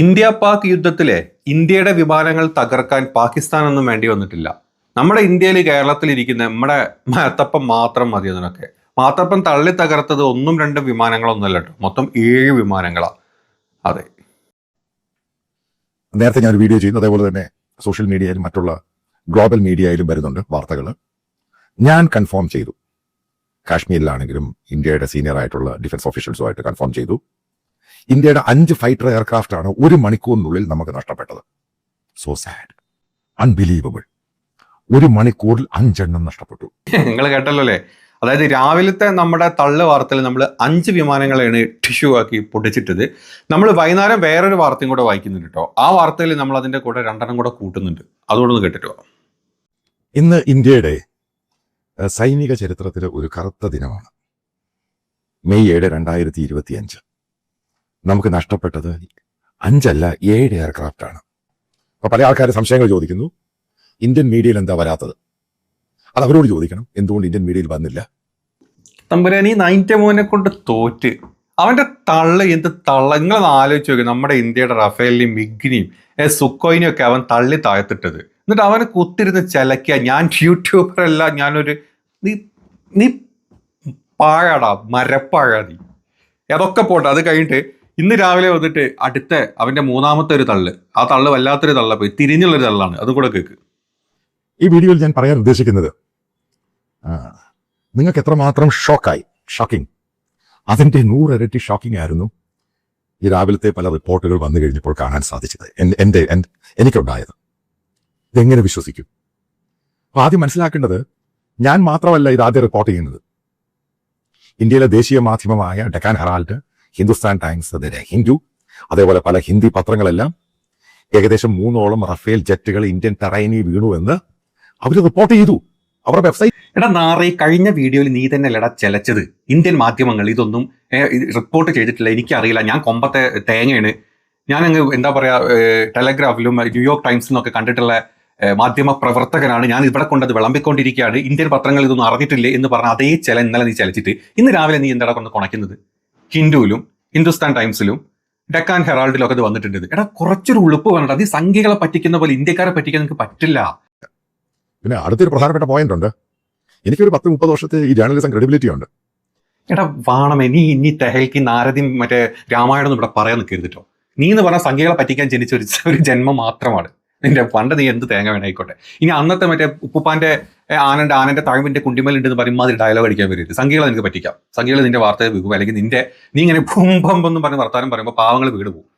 India Pak യുദ്ധത്തിലെ ഇന്ത്യയുടെ വിമാനങ്ങൾ തകർക്കാൻ പാകിസ്ഥാനൊന്നും വേണ്ടി വന്നിട്ടില്ല. നമ്മുടെ ഇന്ത്യയിൽ കേരളത്തിലിരിക്കുന്ന നമ്മുടെ മാത്തപ്പം മാത്രം മതി അതിനൊക്കെ. മാത്തപ്പം തള്ളി തകർത്തത് ഒന്നും രണ്ടും വിമാനങ്ങളൊന്നുമല്ല കേട്ടോ. മൊത്തം ഏഴ് വിമാനങ്ങളാണ് അതെ. നേരത്തെ ഞാൻ ഒരു വീഡിയോ ചെയ്യുന്നു. അതേപോലെ തന്നെ സോഷ്യൽ മീഡിയയിലും മറ്റുള്ള ഗ്ലോബൽ മീഡിയയിലും വരുന്നുണ്ട് വാർത്തകൾ ഞാൻ കൺഫേം ചെയ്തു. കാശ്മീരിലാണെങ്കിലും ഇന്ത്യയുടെ സീനിയർ ആയിട്ടുള്ള ഡിഫൻസ് ഓഫീഷ്യൽസുമായിട്ട് കൺഫേം ചെയ്തു. ഇന്ത്യയുടെ അഞ്ച് ഫൈറ്റർ എയർക്രാഫ്റ്റ് ആണ് ഒരു മണിക്കൂറിനുള്ളിൽ നമുക്ക് നഷ്ടപ്പെട്ടത്. സോ സാഡ് അൺബിലീവബിൾ ഒരു മണിക്കൂറിൽ അഞ്ചെണ്ണം നഷ്ടപ്പെട്ടു. നിങ്ങൾ കേട്ടല്ലോ അല്ലേ അതായത് രാവിലത്തെ നമ്മുടെ തള്ളു വാർത്തയിൽ നമ്മൾ അഞ്ച് വിമാനങ്ങളെയാണ് ടിഷ്യൂ ആക്കി പൊട്ടിച്ചിട്ടത്. നമ്മൾ വൈകുന്നേരം വേറൊരു വാർത്തയും കൂടെ വായിക്കുന്നുണ്ട് കേട്ടോ. ആ വാർത്തയിൽ നമ്മൾ അതിന്റെ കൂടെ രണ്ടെണ്ണം കൂടെ കൂട്ടുന്നുണ്ട്. അതുകൊണ്ടൊന്ന് കേട്ടിട്ടോ? ഇന്ന് ഇന്ത്യയുടെ സൈനിക ചരിത്രത്തിലെ ഒരു കറുത്ത ദിനമാണ്. മെയ് ഏഴ് രണ്ടായിരത്തി ഇരുപത്തി അഞ്ച് നമുക്ക് നഷ്ടപ്പെട്ടത് അഞ്ചല്ല ഏഴ് എയർക്രാഫ്റ്റ് ആണ്. അപ്പൊ പല ആൾക്കാരും സംശയങ്ങൾ ചോദിക്കുന്നു ഇന്ത്യൻ മീഡിയയിൽ എന്താ വരാത്തത്? അത് അവരോട് ചോദിക്കണം എന്തുകൊണ്ട് ഇന്ത്യൻ മീഡിയയിൽ വന്നില്ല? തമ്പുരാനി ഈ നൈന്റ മോനെ കൊണ്ട് തോറ്റ് അവന്റെ തള്ള എന്ത് തള്ള നിങ്ങളൊന്ന് ആലോചിച്ച് നോക്കി നമ്മുടെ ഇന്ത്യയുടെ റഫേലിനെയും മിഗ്നിയും സുക്കോയിനെയും ഒക്കെ അവൻ തള്ളി താഴ്ത്തിട്ടത്. എന്നിട്ട് അവനെ കുത്തിരുന്ന് ചിലക്കുക ഞാൻ യൂട്യൂബർ അല്ല ഞാനൊരു നീ നീ പാഴാടാ മരപ്പാഴാ നീ. അതൊക്കെ പോട്ടെ അത് കഴിഞ്ഞിട്ട് ഇന്ന് രാവിലെ വന്നിട്ട് അടുത്ത അവന്റെ മൂന്നാമത്തെ ഒരു തള്ള്. ആ തള്ള് വല്ലാത്തൊരു തള്ള പോയി തിരിഞ്ഞുള്ളൊരു തള്ളാണ്. അതും കൂടെ കേക്ക്. ഈ വീഡിയോയിൽ ഞാൻ പറയാൻ ഉദ്ദേശിക്കുന്നത് നിങ്ങൾക്ക് എത്രമാത്രം ഷോക്കായി ഷോക്കിംഗ്. അതിന്റെ നൂറിരട്ടി ഷോക്കിംഗ് ആയിരുന്നു ഈ രാവിലത്തെ പല റിപ്പോർട്ടുകൾ വന്നു കഴിഞ്ഞപ്പോൾ കാണാൻ സാധിച്ചത്. എന്റെ എനിക്കുണ്ടായത്. ഇതെങ്ങനെ വിശ്വസിക്കും? അപ്പൊ ആദ്യം മനസ്സിലാക്കേണ്ടത് ഞാൻ മാത്രമല്ല ഇത് ആദ്യം റിപ്പോർട്ട് ചെയ്യുന്നത്. ഇന്ത്യയിലെ ദേശീയ മാധ്യമമായ ഡെക്കാൻ ഹെറാൾഡ് ഹിന്ദുസ്ഥാൻ ടൈംസ് അതിലെ ഹിന്ദു അതേപോലെ പല ഹിന്ദി പത്രങ്ങളെല്ലാം ഏകദേശം മൂന്നോളം റഫേൽ ജെറ്റുകൾ ഇന്ത്യൻ തറയിനി എന്ന് അവർ റിപ്പോർട്ട് ചെയ്തു. അവരുടെ വെബ്സൈറ്റ് എടാ നാറെ കഴിഞ്ഞ വീഡിയോയിൽ നീ തന്നെ അല്ലടാ ചെലച്ചത്. ഇന്ത്യൻ മാധ്യമങ്ങൾ ഇതൊന്നും റിപ്പോർട്ട് ചെയ്തിട്ടില്ല. എനിക്കറിയില്ല. ഞാൻ കൊമ്പത്തെ തേങ്ങയാണ്. ഞാൻ അങ്ങ് എന്താ പറയാ ടെലഗ്രാഫിലും ന്യൂയോർക്ക് ടൈംസിലും ഒക്കെ കണ്ടിട്ടുള്ള മാധ്യമ പ്രവർത്തകനാണ്. ഞാൻ ഇവിടെ കൊണ്ടത് വിളമ്പിക്കൊണ്ടിരിക്കുകയാണ്. ഇന്ത്യൻ പത്രങ്ങൾ ഇതൊന്നും അറിഞ്ഞിട്ടില്ലേ എന്ന് പറഞ്ഞ അതേ ചില ഇന്നലെ നീ ചലച്ചിട്ട്. ഇന്ന് രാവിലെ നീ എന്താണ് കൊണ്ട് കുണയ്ക്കുന്നത്? ഹിന്ദുവിലും ഹിന്ദുസ്ഥാൻ ടൈംസിലും ഡെക്കാൻ ഹെറാൾഡിലും ഒക്കെ ഇത് വന്നിട്ടുണ്ട് എടാ കുറച്ചൊരു ഉളുപ്പ് വേണ്ട. അത് ഈ സംഖ്യകളെ പറ്റിക്കുന്ന പോലെ ഇന്ത്യക്കാരെ പറ്റിക്കാൻ നിങ്ങൾക്ക് പറ്റില്ല. പിന്നെ അടുത്തൊരു പ്രധാനപ്പെട്ട പോയിന്റ് ഉണ്ട്. എനിക്കൊരു പത്ത് മുപ്പത് വർഷത്തെ ഈ ജേർണലിസം ക്രെഡിബിലിറ്റി ഉണ്ട്. എടാ വാണമേ നീ ഇനി തെഹൽക്ക് നാരദി മറ്റേ രാമായണം ഇവിടെ പറയാൻ നിൽക്കരുത് കേട്ടോ. നീ എന്ന് പറഞ്ഞ സംഖ്യകളെ പറ്റിക്കാൻ ജനിച്ച ഒരു ജന്മം മാത്രമാണ്. നിന്റെ പണ്ട് നീ എന്ത് തേങ്ങ വേണമായിക്കോട്ടെ ഇനി അന്നത്തെ മറ്റേ ഉപ്പുപ്പാന്റെ ആനന്റെ ആനന്റെ തഴമ്പിന്റെ കുണ്ടിമലുണ്ട് എന്ന് പറയുമ്പോൾ അതിൽ ഡയലോഗ് അടിക്കാൻ വരരുത്. സംഗീതം നിനക്ക് പറ്റിക്കാം. സംഗീതം നിന്റെ വാർത്തയെ വീകും. അല്ലെങ്കിൽ നിന്റെ നീ ഇങ്ങനെ ഭൂം ഭം എന്ന് പറഞ്ഞ് വർത്താനം പറയുമ്പോൾ പാവങ്ങൾ വീട് പോകും